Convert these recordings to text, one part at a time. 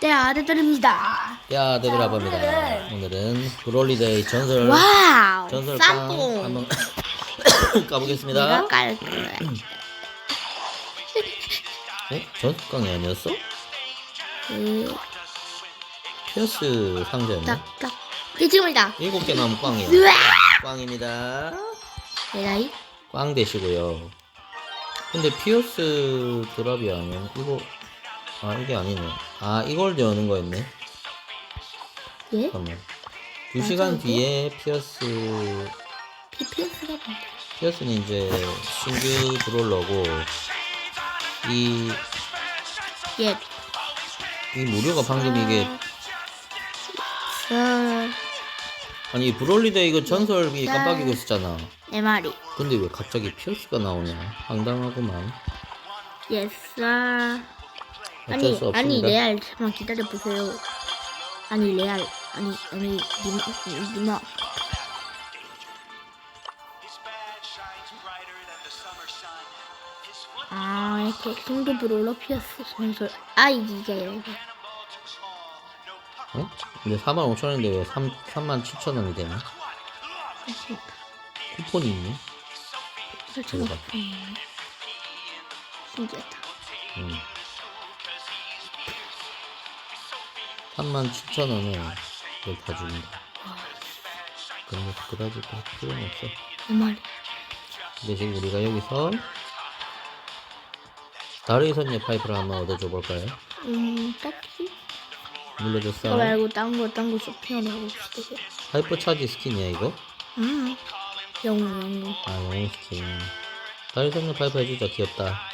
네, 아들들입니다. 야, 되돌아 봅니다. 오늘은- 브롤리데이 전설 와우, 전설빵 쌈뽕. 한번 까보겠습니다. 내가 깔 거야. 어? 전설빵이 아니었어? 그, 피어스 상자였네. 딱딱. 이지입니다. 일곱 개 남은 꽝이요. 으아! 꽝입니다. 내가이? 꽝 되시고요. 근데 피어스 드랍이 아니야. 이거 아 이게 아니네. 아 이걸 여는 거였네. 예? 잠깐만. 두 맞아, 시간 이거? 뒤에 피어스 PPS가 뭔데? 피어스는 이제 신규 브롤러고 이, 예. 이 무료가 방금 이게 저, 아니 브롤리데 이거 전설이 깜빡이고 있었잖아. 내 말이. 근데 왜 갑자기 피어스가 나오냐? 황당하구만. 예스. 어쩔 아니, 수 없습니다. 아니, 레알, 잠깐 기다려 보세요. 아니, 레알. 아니, 아니, 니마, 니마. 아, 이렇게 송도 브롤러 피어스 전설. 아, 이게 이거. 어? 근데 4만 5천 원인데 왜 3, 3만 7천 원이 되나? 쿠폰이 있네. 대박. 음, 신기하다. 음. 3만 7천 원을 이걸 다 준다. 근데 그다지 할 필요는 없어. 내 말이. 지금 우리가 여기서 다르이 선녀 파이프를 한번 얻어줘 볼까요? 음, 딱히. 눌러줬어. 그거 말고 딴 거, 딴거 쇼핑하러 싶어. 하이퍼 차지 스킨이야 이거? 음. 영웅, 영웅. 아 영웅 스킨. 다르이 선녀 파이프 해주자 귀엽다.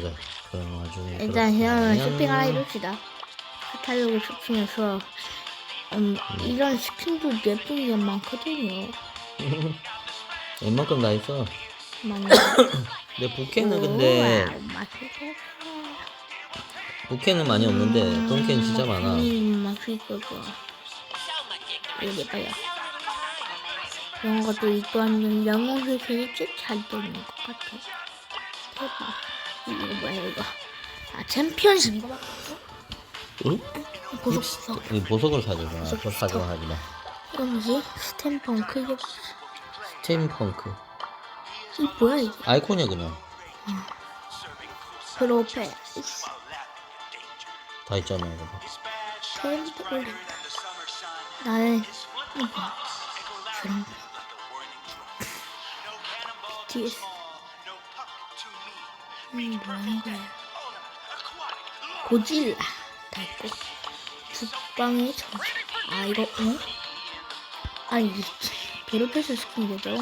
보자. 그럼 나중에. 일단 그렇다면- 쇼핑 하나 해봅시다. 카탈로그 쇼핑해서 음, 이런 스킨도 예쁜 게 많거든요. 웬만큼 다 있어. 많이. 근데 부캐는 근데. 부캐는 많이 없는데 돈캐는 진짜 많아. 음, 맛있겠다. 이게 봐요. 이런 것도 있고 아니면 영웅 hulken이 꽤잘 되는 것 같아. 대박. 이거 뭐야 이거? 아 챔피언십 이거 맞겠어? 응? 보석 보석. 이 보석을 사주마. 그거 사주마 하지 마. 이거 뭐지? 스탬펑크 이게 스팀펑크. 이 뭐야 이게? 아이콘이야 그냥. 프로페 다 있잖아 이거. 템프 올린다. 나는 이거 그런 BTS 음 뭐하는 거야? 고질라 다 있고 북방의 전설 아 이거 응? 아니 이 베로페스 스킨이 되죠?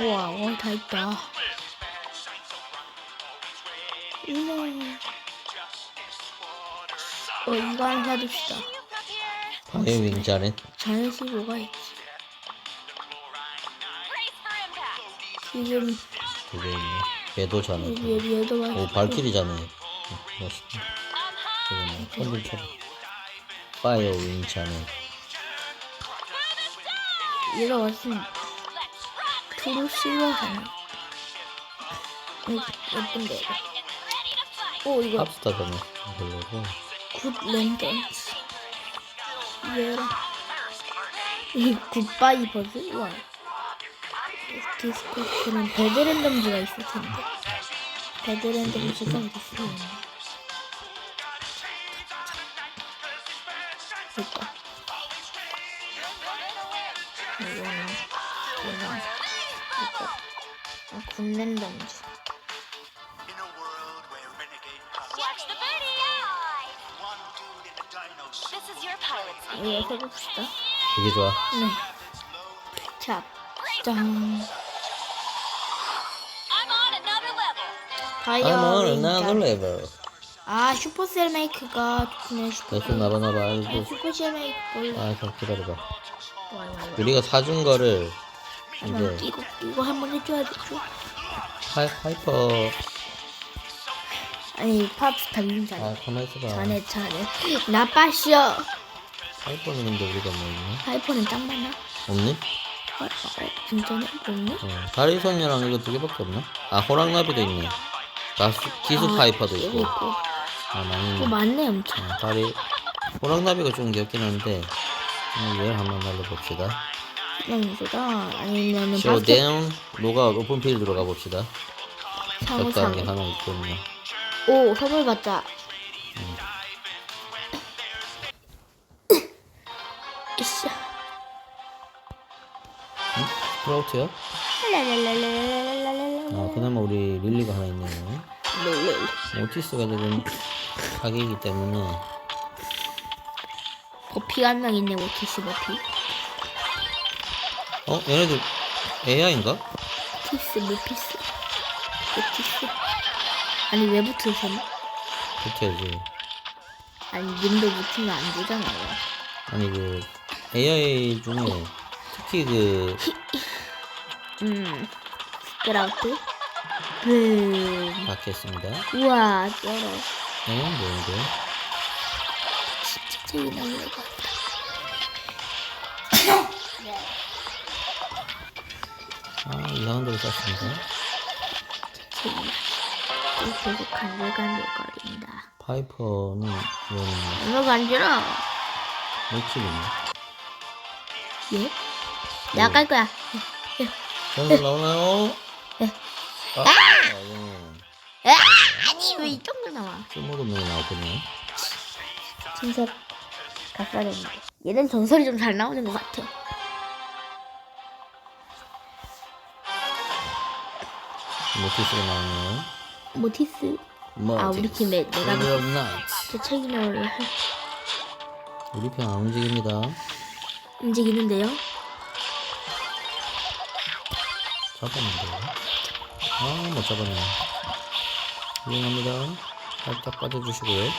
우와 와다 있다 우와 어 이거 하나 사줍시다 바이오 윙자는 자연시 뭐가 있지 지금 두개 있네. 배도 자네. 여기 얘도 오 맛있고 발키리 자네. 멋있다. 그러네. 컨들처럼. 바이오 윙자네. 얘가 왔으면 투루 실버잖아 어, 예쁜데 이거 오 이거 팝스타 자네. 별로고. 굿 랜턴스 얘랑 이 굿바이 버즈 와 디스코스는 배드랜덤즈가 있을 텐데 배드랜덤즈가 있으면 됐다 이거는 이거는 이거 아, 굿랜덤즈 In a world where renegade pilots Watch the video! one dude in a dino suit This is your pilot 이거 해봅시다 되게 좋아. 네. 자, 짠. I'm on another level. 아, 슈퍼셀 메이크가 좋네, 슈퍼. 됐어 나봐나봐. 아. 슈퍼셀 메이크 볼래. 아, 좀 기다려봐. 와, 와, 와. 우리가 사준 거를 이제 이거, 이거 한번 해줘야겠죠? 하이, 하이퍼 아니, 팝스타 윈잖아. 아 가만 있어봐 자네, 자네. 나빠시오. 하이퍼는 근데 우리가 뭐 있나? 하이퍼는 짱 많아. 없니? 어, 진짜네? 없네? 어, 다리선이랑 이거 두 개밖에 없나? 아 호랑나비도 있네 가스, 기수파이퍼도 아, 있고. 네. 있고. 아, 많이. 또 어, 많네, 엄청. 아, 다리. 호랑나비가 좀 귀엽긴 한데. 음, 얘를 한번 날려봅시다. 호랑나비가 아니면은. 쇼대운 로가 오픈필드로 가봅시다. 적당한 게 하나 있거든요. 오, 선물 받자. 음. 이씨. 응? 프라우트야? 랄랄랄랄. 아 그나마 우리 릴리가 하나 있네요 랄랄. 오티스가 지금 사기이기 때문에 버피가 한 명 있네, 오티스 버피. 어? 얘네들 AI인가? 티스, 모피스. 오티스. 아니, 왜 붙으세요? 붙어야지 아니, 님도 붙으면 안 되잖아요. 아니 그 AI 중에 특히 그 음. 스프라우트. ブ받겠습니다 우와, 쩔어. 어? 뭔데? 진짜 재미 나는 것 같다. 아 이상한 데로 쐈습니다 재미. 계속 간질간질거린다. 파이퍼는 이런 이거 간지러. 맥힐이네 예? 깔 거야. 전설 나오나요? 네. 아! 아! 에? 아니, 왜 이 정도 나와? 쓸모도 없는 게 나왔군요 갖다 줬는데. 얘는 전설이 좀 잘 나오는 것 같아. 모티스가 나오네요 모티스. 뭐 아, 우리 팀에 내가 Night. 제 책임을 우리 편 안 움직입니다 움직이는데요. 잡았는데요 아 못 잡았네 이용합니다 살짝 빠져주시고요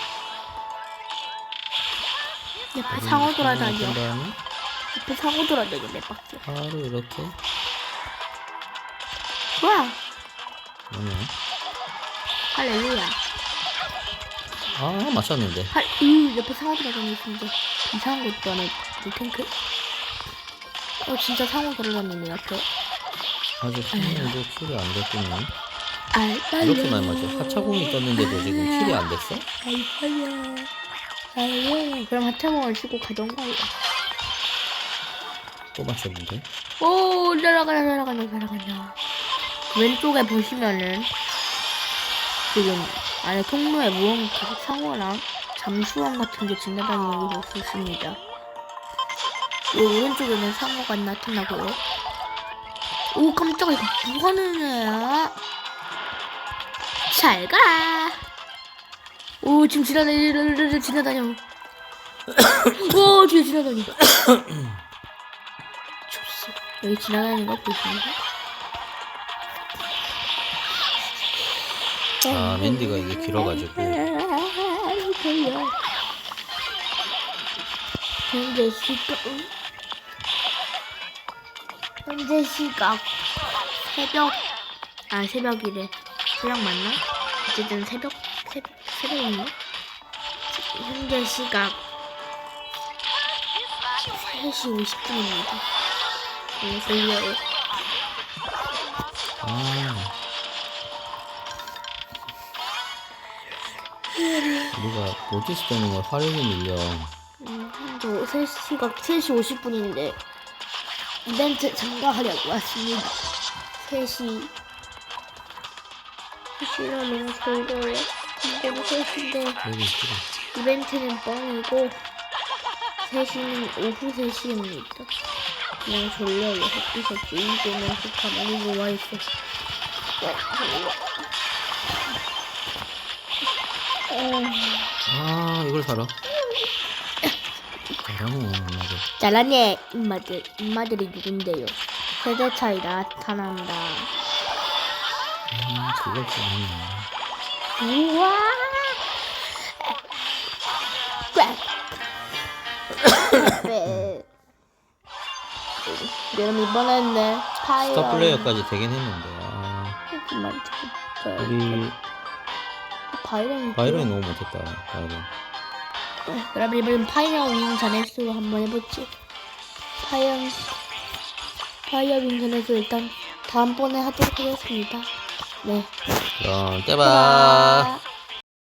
옆에 상어 돌아다녀. 그 다음에 옆에 상어 돌아다녀, 몇 바퀴. 바로 이렇게 뭐야? 뭐냐 할렐루야. 아 맞췄는데 할, 이 옆에 상어 돌아다니는 진짜 이상한 것도 안에 이 탱크? 어, 진짜 상어 돌아다니네, 옆에. 아직 한 명도 킬이 안 됐군요 아, 이렇게 많이 맞죠 하차공이 떴는데도 지금 킬이 안 됐어? 아이고야. 아이고. 그럼 하차공을 쉬고 가던가요. 또 맞췄는데 오, 날아가냐, 날아가냐, 날아가냐. 왼쪽에 보시면은, 지금, 안에 통로에 무언가 상어랑 잠수함 같은 게 지나다니는 걸 볼 수 있습니다. 이 오른쪽에는 상어가 나타나고요. 오, 깜짝이야. 이거 뭐 하는 애야? 잘 가. 오, 지금 지나다니, 지나다녀. 오, 뒤에 지나다니. 좋소. 여기 지나가는 거 보시면 아 맨디가 이게 길어가지고. 현재 시각 현재 시각 새벽 아 새벽이래 새벽 맞나? 어쨌든 새벽 새벽 새벽인가? 현재 시각 3시 50분입니다. 너무 졸려요. 아 우리가 모티스 때문에 활용이 밀려 음, 현재 3시가 3시 50분인데 이벤트 참가하려고 왔습니다. 3시 3시는 너무 졸려요. 이거는 3시인데 여기 있더라 이벤트는 뻥이고 3시는 오후 3시입니다. 그냥 졸려요. 햇빛에 찌이면서 가만히 누워있어. 어, 아 이걸 사라 잘하네 엄마들. 잘하네 인마들 인마들이 누군데요? 세대 차이 나타난다. 아 그걸 잘하네. 우와! 네. 내가 이번에는 파이어. 스타 플레이어까지 되긴 했는데 아. 우리 바이런 바이런이 너무 못했다 바이런 그럼 이번엔 파이어 윙 자네스로 한번 해보지 파이어 파이어 빈선에서 일단 다음번에 하도록 하겠습니다. 네. 그럼 떼봐. 떼봐.